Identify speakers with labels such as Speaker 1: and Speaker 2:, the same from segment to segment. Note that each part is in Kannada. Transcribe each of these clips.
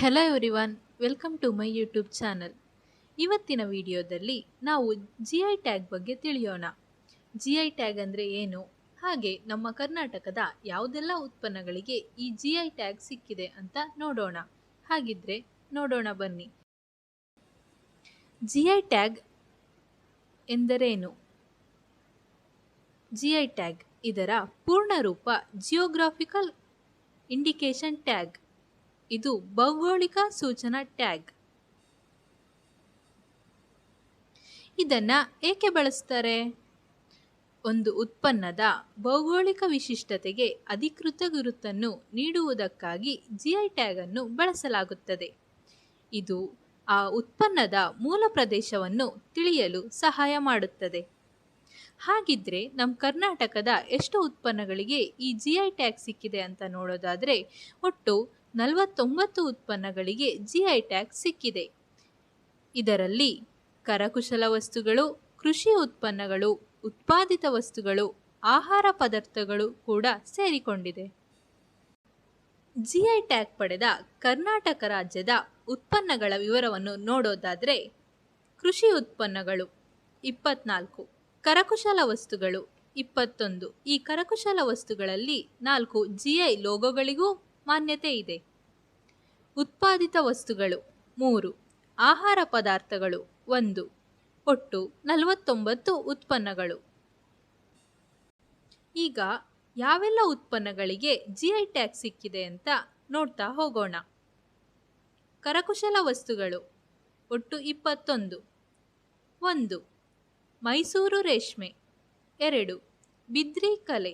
Speaker 1: Hello everyone welcome to my YouTube channel ಇವತ್ತಿನ ವಿಡಿಯೋದಲ್ಲಿ ನಾವು ಜಿ ಐ ಟ್ಯಾಗ್ ಬಗ್ಗೆ ತಿಳಿಯೋಣ. ಜಿ ಐ ಟ್ಯಾಗ್ ಅಂದರೆ ಏನು? ಹಾಗೆ ನಮ್ಮ ಕರ್ನಾಟಕದ ಯಾವುದೆಲ್ಲ ಉತ್ಪನ್ನಗಳಿಗೆ ಈ ಜಿ ಐ ಟ್ಯಾಗ್ ಸಿಕ್ಕಿದೆ ಅಂತ ನೋಡೋಣ. ಹಾಗಿದ್ರೆ ನೋಡೋಣ ಬನ್ನಿ. ಜಿ ಐ ಟ್ಯಾಗ್ ಎಂದರೇನು? ಜಿ ಐ ಟ್ಯಾಗ್ ಇದರ ಪೂರ್ಣ ರೂಪ ಜಿಯೋಗ್ರಾಫಿಕಲ್ ಇಂಡಿಕೇಶನ್ ಟ್ಯಾಗ್ ಇದು ಭೌಗೋಳಿಕ ಸೂಚನಾ ಟ್ಯಾಗ್. ಇದನ್ನ ಏಕೆ ಬಳಸ್ತಾರೆ? ಒಂದು ಉತ್ಪನ್ನದ ಭೌಗೋಳಿಕ ವಿಶಿಷ್ಟತೆಗೆ ಅಧಿಕೃತ ಗುರುತನ್ನು ನೀಡುವುದಕ್ಕಾಗಿ ಜಿಐ ಟ್ಯಾಗ್ ಅನ್ನು ಬಳಸಲಾಗುತ್ತದೆ. ಇದು ಆ ಉತ್ಪನ್ನದ ಮೂಲ ಪ್ರದೇಶವನ್ನು ತಿಳಿಯಲು ಸಹಾಯ ಮಾಡುತ್ತದೆ. ಹಾಗಿದ್ರೆ ನಮ್ಮ ಕರ್ನಾಟಕದ ಎಷ್ಟು ಉತ್ಪನ್ನಗಳಿಗೆ ಈ ಜಿ ಐ ಟ್ಯಾಗ್ ಸಿಕ್ಕಿದೆ ಅಂತ ನೋಡೋದಾದರೆ, ಒಟ್ಟು ನಲವತ್ತೊಂಬತ್ತು ಉತ್ಪನ್ನಗಳಿಗೆ ಜಿಐ ಟ್ಯಾಗ್ ಸಿಕ್ಕಿದೆ. ಇದರಲ್ಲಿ ಕರಕುಶಲ ವಸ್ತುಗಳು, ಕೃಷಿ ಉತ್ಪನ್ನಗಳು, ಉತ್ಪಾದಿತ ವಸ್ತುಗಳು, ಆಹಾರ ಪದಾರ್ಥಗಳು ಕೂಡ ಸೇರಿಕೊಂಡಿದೆ. ಜಿಐ ಟ್ಯಾಗ್ ಪಡೆದ ಕರ್ನಾಟಕ ರಾಜ್ಯದ ಉತ್ಪನ್ನಗಳ ವಿವರವನ್ನು ನೋಡೋದಾದರೆ, ಕೃಷಿ ಉತ್ಪನ್ನಗಳು ಇಪ್ಪತ್ನಾಲ್ಕು, ಕರಕುಶಲ ವಸ್ತುಗಳು ಇಪ್ಪತ್ತೊಂದು. ಈ ಕರಕುಶಲ ವಸ್ತುಗಳಲ್ಲಿ ನಾಲ್ಕು ಜಿಐ ಲೋಗೋಗಳಿಗೂ ಮಾನ್ಯತೆ ಇದೆ. ಉತ್ಪಾದಿತ ವಸ್ತುಗಳು. ಮೂರು, ಆಹಾರ ಪದಾರ್ಥಗಳು. ಒಂದು, ಒಟ್ಟು ನಲವತ್ತೊಂಬತ್ತು ಉತ್ಪನ್ನಗಳು. ಈಗ ಯಾವೆಲ್ಲ ಉತ್ಪನ್ನಗಳಿಗೆ ಜಿ ಐ ಟ್ಯಾಗ್ ಸಿಕ್ಕಿದೆ ಅಂತ ನೋಡ್ತಾ ಹೋಗೋಣ. ಕರಕುಶಲ ವಸ್ತುಗಳು. ಒಟ್ಟು ಇಪ್ಪತ್ತೊಂದು. ಒಂದು, ಮೈಸೂರು ರೇಷ್ಮೆ. ಎರಡು, ಬಿದ್ರಿ ಕಲೆ.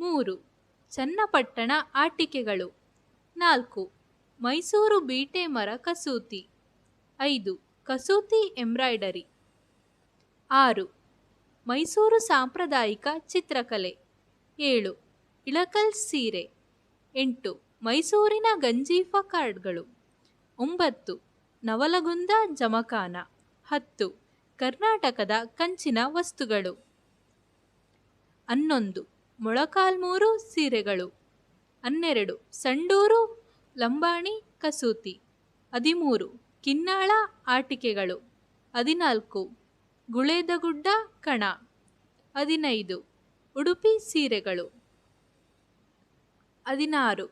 Speaker 1: ಮೂರು, ಚನ್ನಪಟ್ಟಣ ಆಟಿಕೆಗಳು. ನಾಲ್ಕು ಮೈಸೂರು ಬೀಟೆ ಮರ ಕಸೂತಿ. ಐದು, ಕಸೂತಿ ಎಂಬ್ರಾಯ್ಡರಿ. ಆರು, ಮೈಸೂರು ಸಾಂಪ್ರದಾಯಿಕ ಚಿತ್ರಕಲೆ. ಏಳು, ಇಳಕಲ್ ಸೀರೆ. ಎಂಟು, ಮೈಸೂರಿನ ಗಂಜೀಫ ಕಾರ್ಡ್ಗಳು ಒಂಬತ್ತು, ನವಲಗುಂದ ಜಮಖಾನ. ಹತ್ತು, ಕರ್ನಾಟಕದ ಕಂಚಿನ ವಸ್ತುಗಳು. ಹನ್ನೊಂದು, ಮೊಳಕಾಲ್ಮೂರು ಸೀರೆಗಳು. ಹನ್ನೆರಡು, ಸಂಡೂರು ಲಂಬಾಣಿ ಕಸೂತಿ. ಹದಿಮೂರು. ಕಿನ್ನಾಳ ಆಟಿಕೆಗಳು. ಹದಿನಾಲ್ಕು. ಗುಳೇದಗುಡ್ಡ ಕಣ. ಹದಿನೈದು. ಉಡುಪಿ ಸೀರೆಗಳು. ಹದಿನಾರು.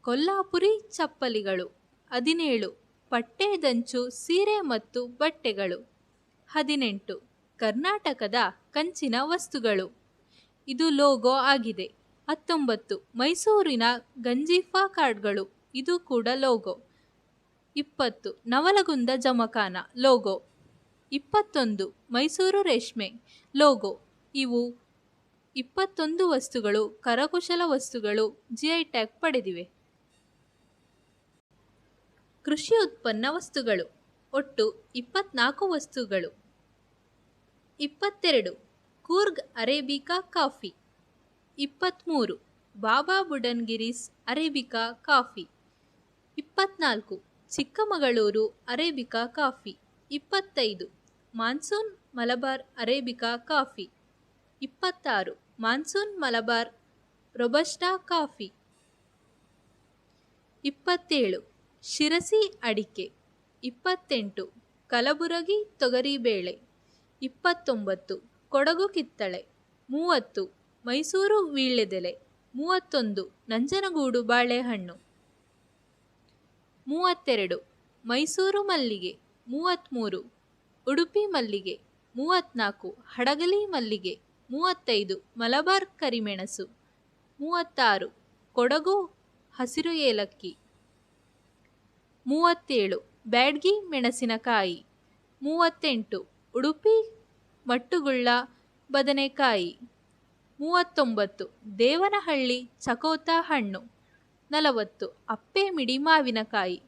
Speaker 1: ಕೊಲ್ಲಾಪುರಿ ಚಪ್ಪಲಿಗಳು. ಹದಿನೇಳು. ಪಟ್ಟೆದಂಚು ಸೀರೆ ಮತ್ತು ಬಟ್ಟೆಗಳು. ಹದಿನೆಂಟು. ಕರ್ನಾಟಕದ ಕಂಚಿನ ವಸ್ತುಗಳು. ಇದು ಲೋಗೋ ಆಗಿದೆ. ಹತ್ತೊಂಬತ್ತು. ಮೈಸೂರಿನ ಗಂಜೀಫಾ ಕಾರ್ಡ್ಗಳು. ಇದು ಕೂಡ ಲೋಗೋ. ಇಪ್ಪತ್ತು, ನವಲಗುಂದ ಜಮಖಾನ, ಲೋಗೋ. ಇಪ್ಪತ್ತೊಂದು, ಮೈಸೂರು ರೇಷ್ಮೆ, ಲೋಗೋ. ಇವು ಇಪ್ಪತ್ತೊಂದು ವಸ್ತುಗಳು, ಕರಕುಶಲ ವಸ್ತುಗಳು ಜಿ ಐ ಟ್ಯಾಗ್ ಪಡೆದಿವೆ. ಕೃಷಿ ಉತ್ಪನ್ನ ವಸ್ತುಗಳು. ಒಟ್ಟು ಇಪ್ಪತ್ನಾಲ್ಕು ವಸ್ತುಗಳು. ಇಪ್ಪತ್ತೆರಡು, ಕೂರ್ಗ್ ಅರೇಬಿಕಾ ಕಾಫಿ. ಇಪ್ಪತ್ತ್ಮೂರು ಬಾಬಾ ಬುಡನ್ಗಿರೀಸ್ ಅರೇಬಿಕಾ ಕಾಫಿ. ಇಪ್ಪತ್ನಾಲ್ಕು. Chikkamagaluru arabica coffee. ಇಪ್ಪತ್ತೈದು. Monsoon Malabar arabica coffee. ಇಪ್ಪತ್ತಾರು. Monsoon Malabar robusta coffee. ಇಪ್ಪತ್ತೇಳು. ಶಿರಸಿ ಅಡಿಕೆ. ಇಪ್ಪತ್ತೆಂಟು. ಕಲಬುರಗಿ ತೊಗರಿಬೇಳೆ ಇಪ್ಪತ್ತೊಂಬತ್ತು. ಕೊಡಗು ಕಿತ್ತಳೆ. ಮೂವತ್ತು. ಮೈಸೂರು ವೀಳ್ಯದೆಲೆ. ಮೂವತ್ತೊಂದು. ನಂಜನಗೂಡು ಬಾಳೆಹಣ್ಣು. ಮೂವತ್ತೆರಡು, ಮೈಸೂರು ಮಲ್ಲಿಗೆ ಮೂವತ್ತ್ಮೂರು ಉಡುಪಿ ಮಲ್ಲಿಗೆ ಮೂವತ್ತ್ನಾಲ್ಕು ಹಡಗಲಿ ಮಲ್ಲಿಗೆ ಮೂವತ್ತೈದು, ಮಲಬಾರ್ ಕರಿಮೆಣಸು ಮೂವತ್ತಾರು, ಕೊಡಗು ಹಸಿರು ಏಲಕ್ಕಿ ಮೂವತ್ತೇಳು, ಬ್ಯಾಡ್ಗಿ ಮೆಣಸಿನಕಾಯಿ ಮೂವತ್ತೆಂಟು, ಉಡುಪಿ ಮಟ್ಟುಗುಳ್ಳ ಬದನೆಕಾಯಿ ಮೂವತ್ತೊಂಬತ್ತು, ದೇವನಹಳ್ಳಿ ಚಕೋತ ಹಣ್ಣು ನಲವತ್ತು. ಅಪ್ಪೆ ಮಿಡಿ ಮಾವಿನಕಾಯಿ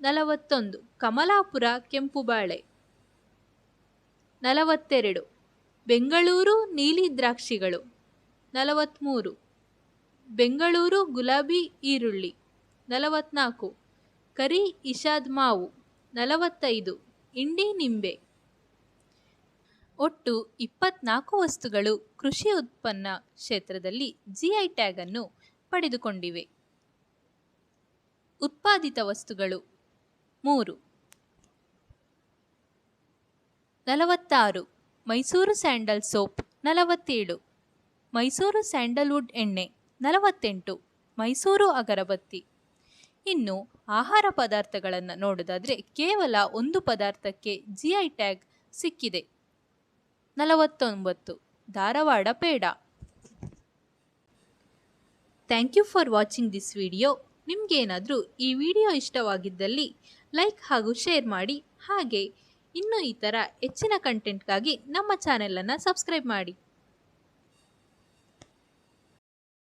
Speaker 1: ನಲವತ್ತೊಂದು. ಕಮಲಾಪುರ ಕೆಂಪು ಬಾಳೆ ನಲವತ್ತೆರಡು. ಬೆಂಗಳೂರು ನೀಲಿ ದ್ರಾಕ್ಷಿಗಳು. ನಲವತ್ತ್ಮೂರು ಬೆಂಗಳೂರು ಗುಲಾಬಿ ಈರುಳ್ಳಿ. ನಲವತ್ನಾಲ್ಕು. ಕರಿ ಇಷಾದ್ ಮಾವು. ನಲವತ್ತೈದು. ಇಂಡಿ ನಿಂಬೆ. ಒಟ್ಟು ಇಪ್ಪತ್ನಾಲ್ಕು ವಸ್ತುಗಳು ಕೃಷಿ ಉತ್ಪನ್ನ ಕ್ಷೇತ್ರದಲ್ಲಿ ಜಿಐ ಟ್ಯಾಗ್ ಅನ್ನು ಪಡೆದುಕೊಂಡಿವೆ. ಉತ್ಪಾದಿತ ವಸ್ತುಗಳು. ಮೂರು. ನಲವತ್ತಾರು. ಮೈಸೂರು ಸ್ಯಾಂಡಲ್ ಸೋಪ್, ನಲವತ್ತೇಳು. ಮೈಸೂರು ಸ್ಯಾಂಡಲ್ವುಡ್ ಎಣ್ಣೆ, ನಲವತ್ತೆಂಟು. ಮೈಸೂರು ಅಗರಬತ್ತಿ. ಇನ್ನು ಆಹಾರ ಪದಾರ್ಥಗಳನ್ನು ನೋಡೋದಾದರೆ ಕೇವಲ ಒಂದು ಪದಾರ್ಥಕ್ಕೆ ಜಿ ಐ ಟ್ಯಾಗ್ ಸಿಕ್ಕಿದೆ. ನಲವತ್ತೊಂಬತ್ತು. Dharwad peda. Thank you for watching this video ನಿಮಗೇನಾದರೂ ಈ ವಿಡಿಯೋ ಇಷ್ಟವಾಗಿದ್ದಲ್ಲಿ ಲೈಕ್ ಹಾಗೂ ಶೇರ್ ಮಾಡಿ. ಹಾಗೆ, ಇನ್ನೂ ಈ ಥರ ಹೆಚ್ಚಿನ ಕಂಟೆಂಟ್ಗಾಗಿ ನಮ್ಮ ಚಾನೆಲನ್ನು ಸಬ್ಸ್ಕ್ರೈಬ್ ಮಾಡಿ.